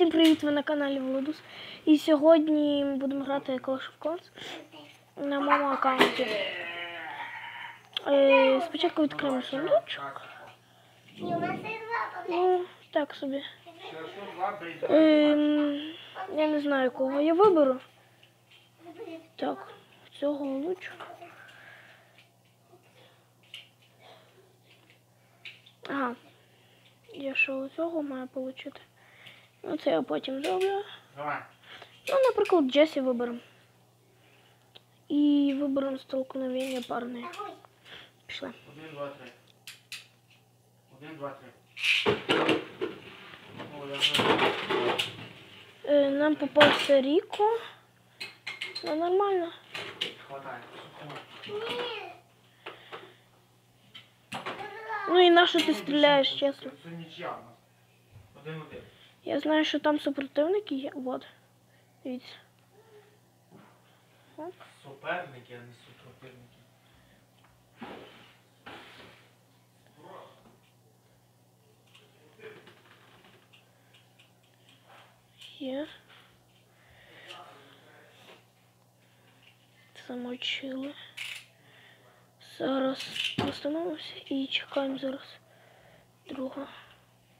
Всім привіт, ви на каналі Владус. І сьогодні будемо грати Clash of Clans на моєму аккаунті. Е, спочатку відкриємо сундучок. Ну, так собі. Ем, я не знаю, кого я виберу. Так, цього лучше. Ага. Я що у цього маю отримати? Ну, це я потім зроблю. Давай. Ну, наприклад, Джесі виберемо. І виберемо столкновення парне. Пішли. Один, два, три. Один, два, три. О, я вже... Е, нам попався Ріко. Ну, нормально. Хватай. Ну і на що ти стріляєш, чесно? Це нічия в нас. Один, один. Я знаю, що там супротивники є. Вот. Дивіться. Оп. Суперники, а не супротивники. Є. Замочили. Зараз постановимося і чекаємо зараз друга.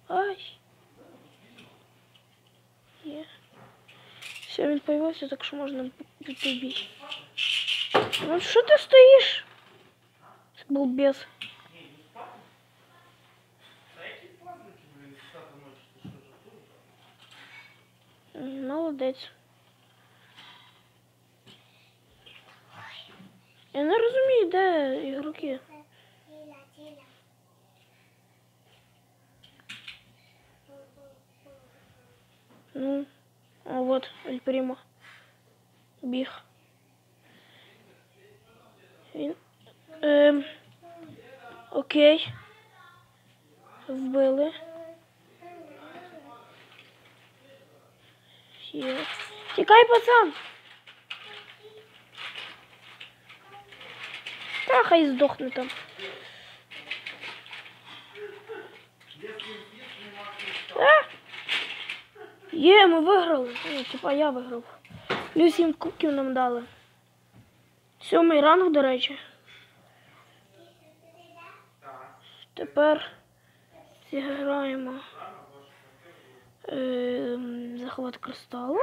Ай. Все, він появився, так що можна піти в бій. Ну що ти стоїш? Балбес. Та які праздники, блін, 10 ночі, ти що жартуєш? М, Молодець. Я не розумію, де ігроки. Ну, А вот Ель Примо. Біг. Він. Ем, окей. Вбили. Є. Тікай, пацан! Та хай здохне там. А! Є, ми виграли. Ну, типа я виграв. Плюс 7 кубків нам дали. Сьомий ранг, до речі. Тепер зіграємо е, захват кристалу.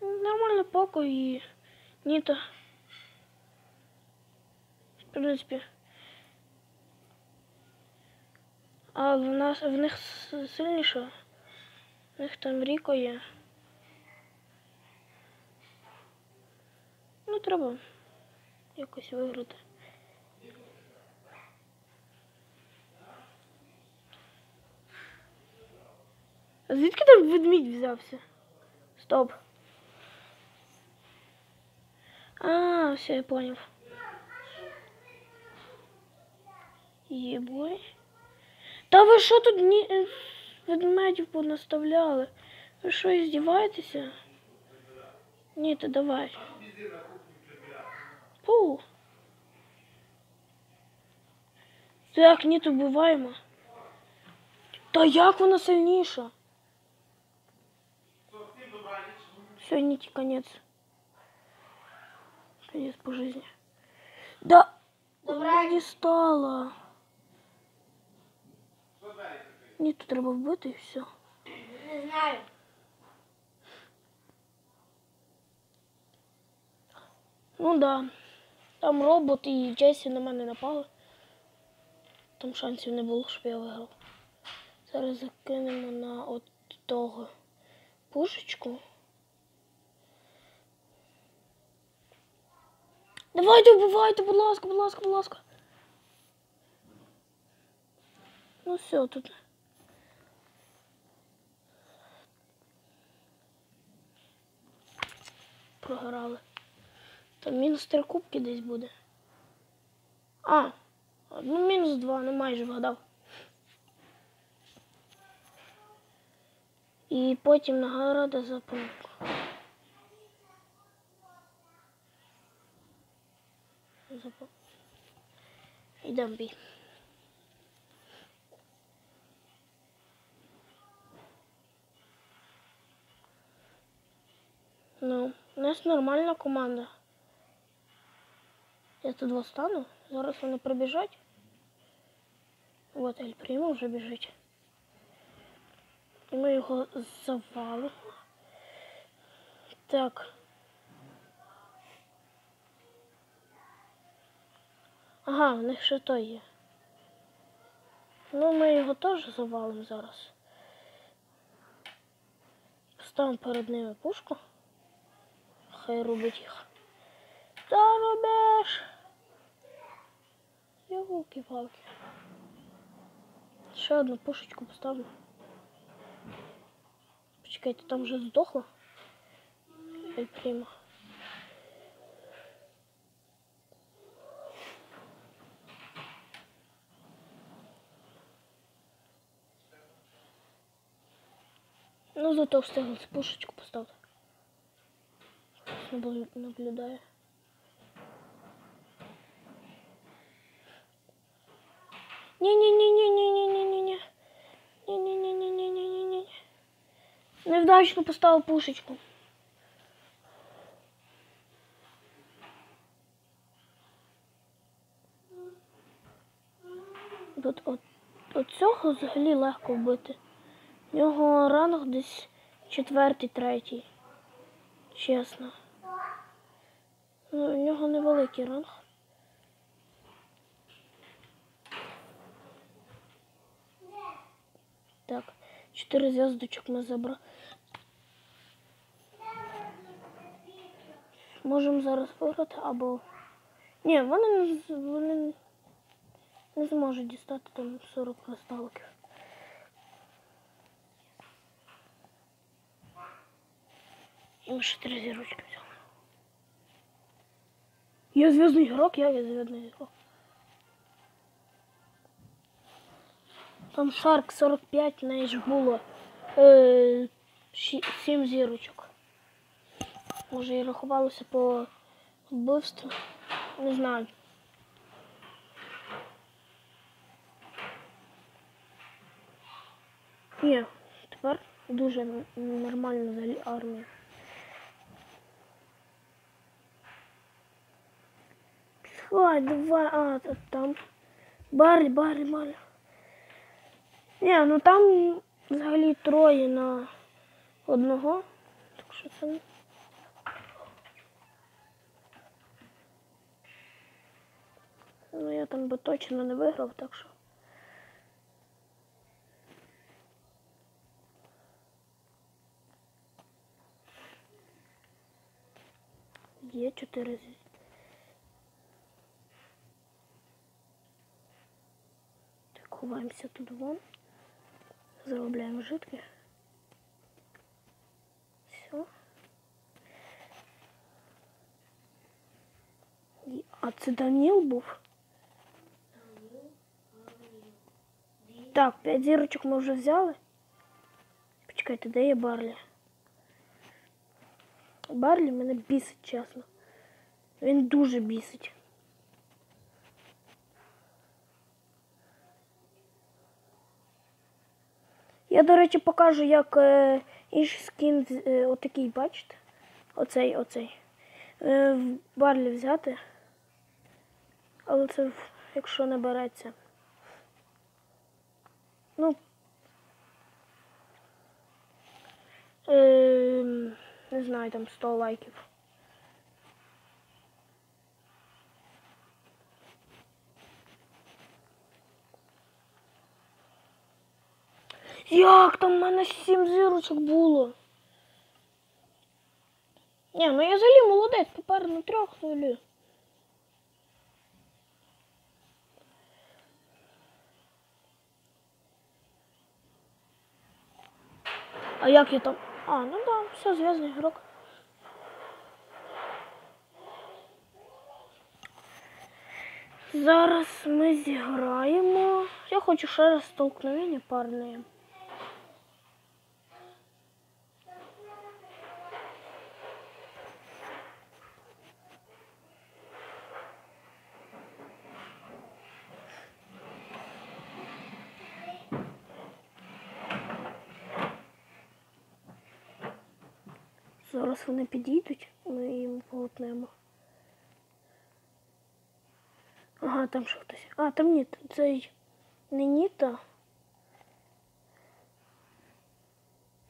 Нормально поко і Ніта. В принципі. А в нас в них сильніше. В них там Ріко є. Ну, треба якось виграти. А звідки там ведмідь взявся? Стоп. А, все, я понял. Єбой. Та ви що тут ні... е, ведмедів понаставляли? Ви що, іздіваєтеся? Ні, то давай. Пу. Так, ні, то буваємо. Та як вона сильніша? Все, Ніті, конец. Конец по жизни. Да, вона не стала. Ні, тут треба вбити і все. Не знаю. Ну да. Там робот і Джесі на мене напали. Там шансів не було, щоб я виграв. Зараз закинемо на от того пушечку. Давайте вбивайте, будь ласка, будь ласка, будь ласка. Ну все, тут. Програли. Там мінус три кубки десь буде. А, ну мінус два, ну майже вгадав. І потім нагорода за помилку. Йдемо бій. Нас нормальна команда. Я тут восстану. Зараз вони прибіжать. Вот Ель Прімо вже біжить. І ми його завалимо. Так. Ага, в них ще той є. Ну, ми його теж завалимо зараз. Поставимо перед ними пушку. Хай робить їх. Та робиш! Йолки-палки. Ще одну пушечку поставлю. Почекайте, там вже здохло. Ель Прімо. Ну, зато встигли пушечку поставити. Набл- Наблюдаю. Ні-ні-ні-ні-ні-ні-ні-ні. Ні-ні-ні-ні-ні-ні-ні. Невдачно поставив пушечку. От, от, от цього взагалі легко вбити. У нього ранг десь четвертий, третій. Чесно. Ну, у нього невеликий ранг. Так, чотири зв'язочок ми забрали. Можемо зараз виграти або. Ні, вони не, вони не зможуть дістати там 40 кристаликів. Ми ще три зірочки. Я зв'язний ігрок, я є зв'язний ігрок. Там Шарк 45, в неї ж було е, 7 зірочок. Може і рахувалося по вбивству. Не знаю. Ні, тепер дуже нормально взагалі армія. Ой, давай, а, та- там. Барлі, Барлі, Барлі. Ні, ну там взагалі троє на одного. Так що це. не- Ну я там би точно не виграв, так що. Є чотири зі. Так, ховаємося тут вон. Заробляємо житки. Все. І- А це Даніл був? Так, п'ять зірочок ми вже взяли. Почекайте, де є Барлі? Барлі мене бісить, чесно. Він дуже бісить. Я, до речі, покажу, як е, інший скін, е, отакий, бачите? Оцей, оцей. Е, в Барлі взяти. Але це якщо не береться. Ну. Е, не знаю, там 100 лайків. Як там в мене сім зірочок було? Ні, ну я взагалі молодець, тепер на трьох взагалі. А як я там? А, ну да, все, зв'язний ігрок. Зараз ми зіграємо. Я хочу ще раз столкновення парне. Зараз вони підійдуть, ми їм полотнемо. Ага, там ще хтось. А, там ні, цей не Ніта.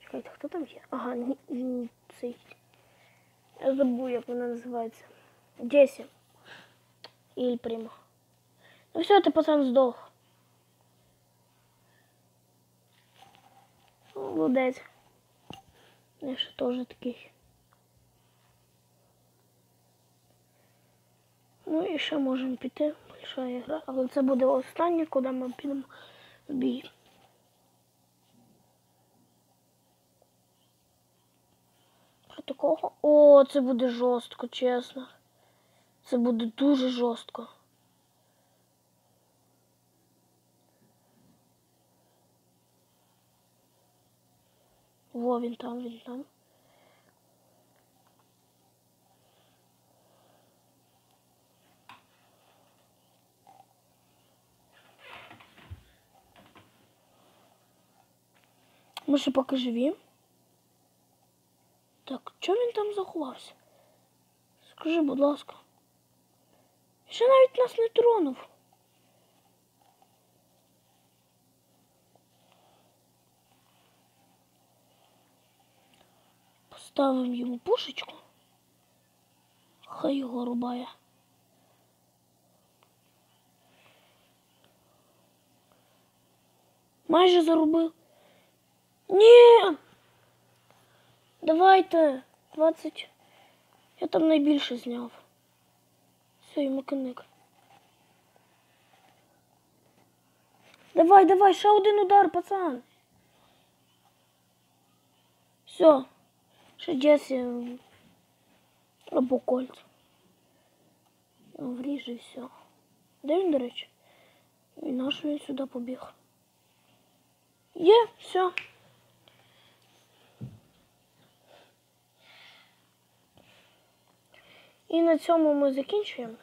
Чекайте, хто там є? Ага, ні, ні, цей. Я забув, як вона називається. Джесі. Іль Пріма. Ну все, ти пацан здох. Молодець. Я ще теж такий. Ну і ще можемо піти. Большая гра. Але це буде останнє, куди ми підемо в бій. Проти кого? О, це буде жорстко, чесно. Це буде дуже жорстко. Во, він там, він там. Ми ще поки живі. Так, чого він там заховався? Скажи, будь ласка. Ще навіть нас не тронув. Поставимо йому пушечку. Хай його рубає. Майже зарубив. Ні. Давайте. 20. Я там найбільше зняв. Все, йому киник. Давай, давай, ще один удар, пацан. Все. Ще Джесі або Кольт. Вріж і все. Де він, до речі? Наш він сюди побіг. Є, все. І на цьому ми закінчуємо.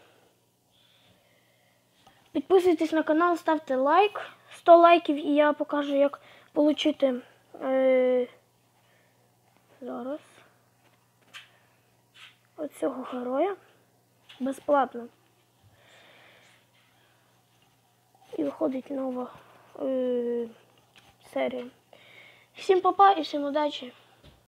Підписуйтесь на канал, ставте лайк. 100 лайків і я покажу, як отримати е, зараз оцього героя безплатно. І виходить нова е, серія. Всім папа і всім удачі!